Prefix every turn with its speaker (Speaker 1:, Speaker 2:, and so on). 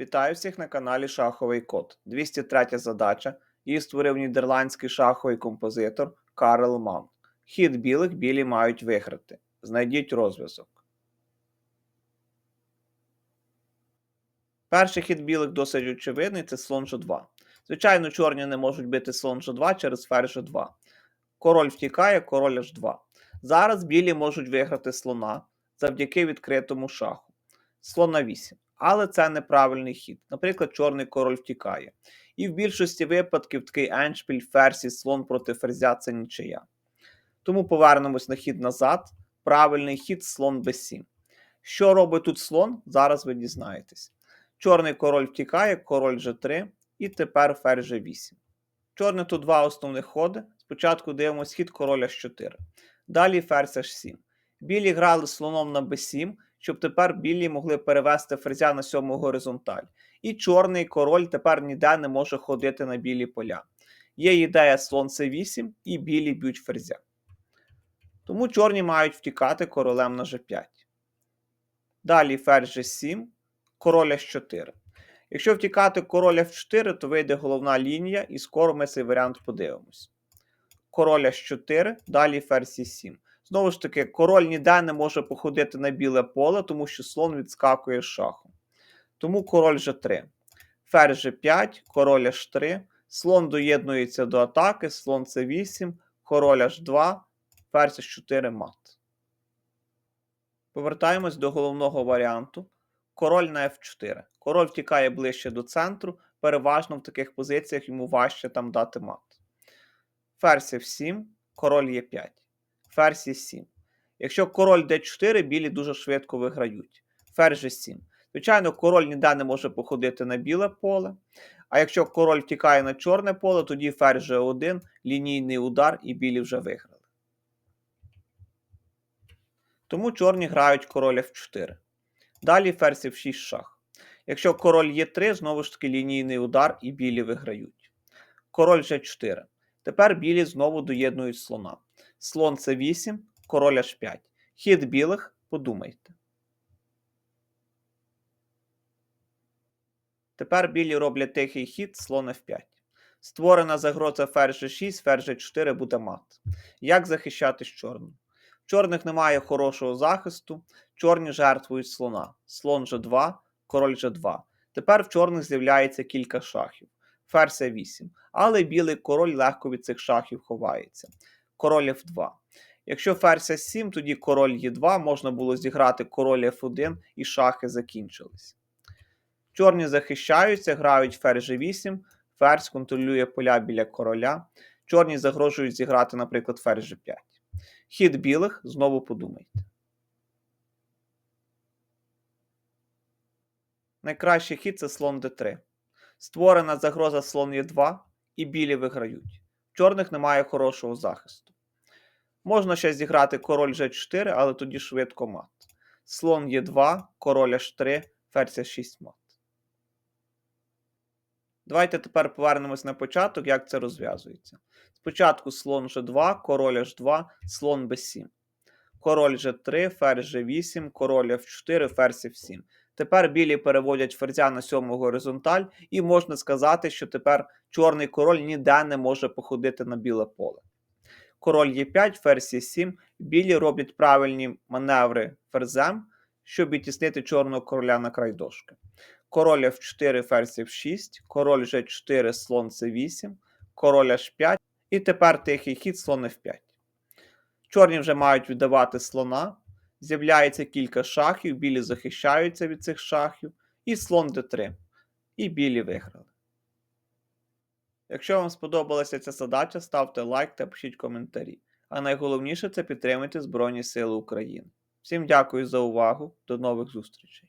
Speaker 1: Вітаю всіх на каналі Шаховий Код. 203 задача. Її створив нідерландський шаховий композитор Карл Ман. Хід білих білі мають виграти. Знайдіть розв'язок. Перший хід білих досить очевидний це слон Ж2. Звичайно, чорні не можуть бити слон Ж2 через ферзь Ж2. Король втікає, король H2. Зараз білі можуть виграти слона завдяки відкритому шаху. Слон на 8. Але це неправильний хід. Наприклад, чорний король втікає. І в більшості випадків такий еншпіль, ферзь і слон проти ферзя це нічия. Тому повернемось на хід назад. Правильний хід слон b7. Що робить тут слон? Зараз ви дізнаєтесь. Чорний король втікає, король G3 і тепер ферзь G8. Чорний тут два основних ходи. Спочатку дивимося хід короля H4. Далі ферзь H7. Білі грали слоном на b7, щоб тепер білі могли перевести ферзя на сьому горизонталь. І чорний король тепер ніде не може ходити на білі поля. Є ідея слон c8 і білі б'ють ферзя. Тому чорні мають втікати королем на g5. Далі ферзь g7, король h4. Якщо втікати король f4, то вийде головна лінія, і скоро ми цей варіант подивимось. Король h4, далі ферзь e7. Знову ж таки, король ніде не може походити на біле поле, тому що слон відскакує з шахом. Тому король G3. Ферзь G5, король H3, слон доєднується до атаки, слон C8, король H2, ферзь H4 мат. Повертаємось до головного варіанту. Король на F4. Король втікає ближче до центру, переважно в таких позиціях йому важче там дати мат. Ферзь F7, король Е5 ферзь 7. Якщо король d4, білі дуже швидко виграють. Ферзь 7. Звичайно, король ніде не може походити на біле поле. А якщо король втікає на чорне поле, тоді ферзь G1, лінійний удар, і білі вже виграли. Тому чорні грають король F4. Далі ферзь F6 шах. Якщо король Е3, знову ж таки лінійний удар, і білі виграють. Король G4. Тепер білі знову доєднують слона. Слон С8, король H5. Хід білих, подумайте. Тепер білі роблять тихий хід, слон F5. Створена загроза ферзь G6, ферзь G4 буде мат. Як захищатись чорним? Чорних немає хорошого захисту, чорні жертвують слона. Слон G2, король G2. Тепер в чорних з'являється кілька шахів. Ферзь А8. Але білий король легко від цих шахів ховається король F2. Якщо ферзь С7, тоді король Е2 можна було зіграти король F1 і шахи закінчились. Чорні захищаються, грають ферзь G8, ферзь контролює поля біля короля. Чорні загрожують зіграти, наприклад, ферзь G5. Хід білих знову подумайте. Найкращий хід це слон d3. Створена загроза слон Е2, і білі виграють. Чорних немає хорошого захисту. Можна ще зіграти король G4, але тоді швидко мат. Слон Е2, король H3, ферзь 6 мат. Давайте тепер повернемось на початок, як це розв'язується. Спочатку слон G2, король H2, слон B7. Король G3, ферзь G8, король F4, ферзь F7. Тепер білі переводять ферзя на сьому горизонталь, і можна сказати, що тепер чорний король ніде не може походити на біле поле король Е5, ферзь Е7, білі роблять правильні маневри ферзем, щоб відтіснити чорного короля на край дошки. Король F4, ферзь F6, король G4, слон С8, король H5 і тепер тихий хід слон F5. Чорні вже мають віддавати слона. З'являється кілька шахів, білі захищаються від цих шахів, і слон d3. І білі виграли. Якщо вам сподобалася ця задача, ставте лайк та пишіть коментарі. А найголовніше це підтримайте Збройні Сили України. Всім дякую за увагу, до нових зустрічей!